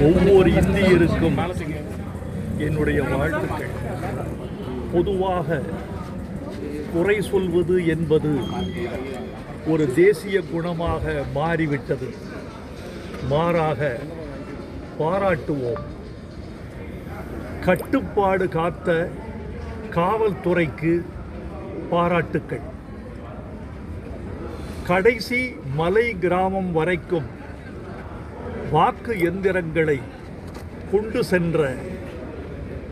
ஒவ்வொரு இந்தியருக்கும் என்னுடைய வாழ்த்துக்கள். பொதுவாக குறை சொல்வது என்பது ஒரு தேசிய குணமாக மாறிவிட்டது. மாறாக பாராட்டுவோம். கட்டுப்பாடு காத்த காவல்துறைக்கு பாராட்டுக்கள். கடைசி மலை கிராமம் வரைக்கும் வாக்கு எந்திரங்களை கொண்டு சென்ற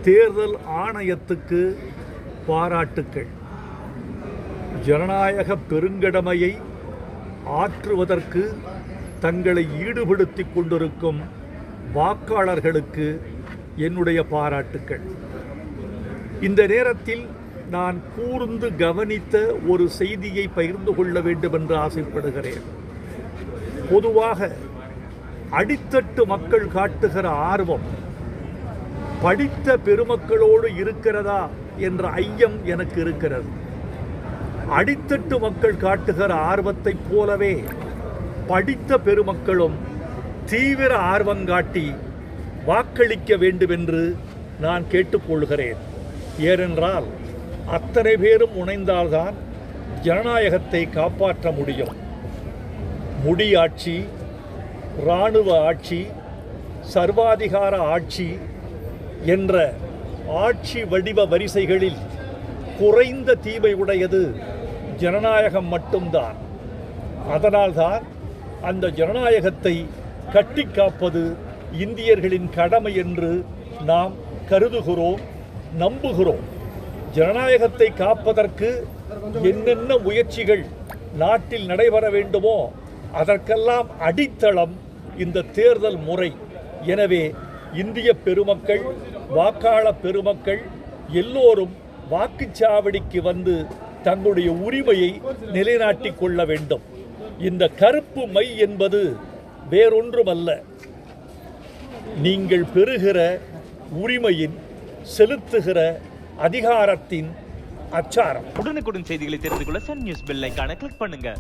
தேர்தல் ஆணையத்துக்கு பாராட்டுக்கள். ஜனநாயக பெருங்கடமையை ஆற்றுவதற்கு தங்களை ஈடுபடுத்தி கொண்டிருக்கும் வாக்காளர்களுக்கு என்னுடைய பாராட்டுக்கள். இந்த நேரத்தில் நான் கூர்ந்து கவனித்த ஒரு செய்தியை பகிர்ந்து கொள்ள வேண்டும் என்று ஆசைப்படுகிறேன். பொதுவாக அடித்தட்டு மக்கள் காட்டுகிற ஆர்வம் படித்த பெருமக்களோடு இருக்கிறதா என்ற ஐயம் எனக்கு இருக்கிறது. அடித்தட்டு மக்கள் காட்டுகிற ஆர்வத்தைப் போலவே படித்த பெருமக்களும் தீவிர ஆர்வம் காட்டி வாக்களிக்க வேண்டுமென்று நான் கேட்டுக்கொள்கிறேன். ஏனென்றால் அத்தனை பேரும் முனைந்தால்தான் ஜனநாயகத்தை காப்பாற்ற முடியும். முடியாட்சி இராணுவ ஆட்சி சர்வாதிகார ஆட்சி என்ற ஆட்சி வடிவ வரிசைகளில் குறைந்த தீமை உடையது ஜனநாயகம் மட்டும்தான். அதனால்தான் அந்த ஜனநாயகத்தை கட்டி காப்பது இந்தியர்களின் கடமை என்று நாம் கருதுகிறோம் நம்புகிறோம். ஜனநாயகத்தை காப்பதற்கு என்னென்ன முயற்சிகள் நாட்டில் நடைபெற வேண்டுமோ அதற்கெல்லாம் அடித்தளம் இந்த தேர்தல் முறை. எனவே இந்திய பெருமக்கள் வாக்காள பெருமக்கள் எல்லோரும் வாக்குச்சாவடிக்கு வந்து தங்களுடைய உரிமையை நிலைநாட்டிக் கொள்ள வேண்டும். இந்த கருப்பு மை என்பது வேறொன்றுமல்ல. நீங்கள் பெறுகிற உரிமையின் செலுத்துகிற அதிகாரத்தின் அச்சாரம். உடனுக்குடன் செய்திகளை தெரிந்து கொள்ள சன் நியூஸ் பெல்லைக்கான கிளிக் பண்ணுங்க.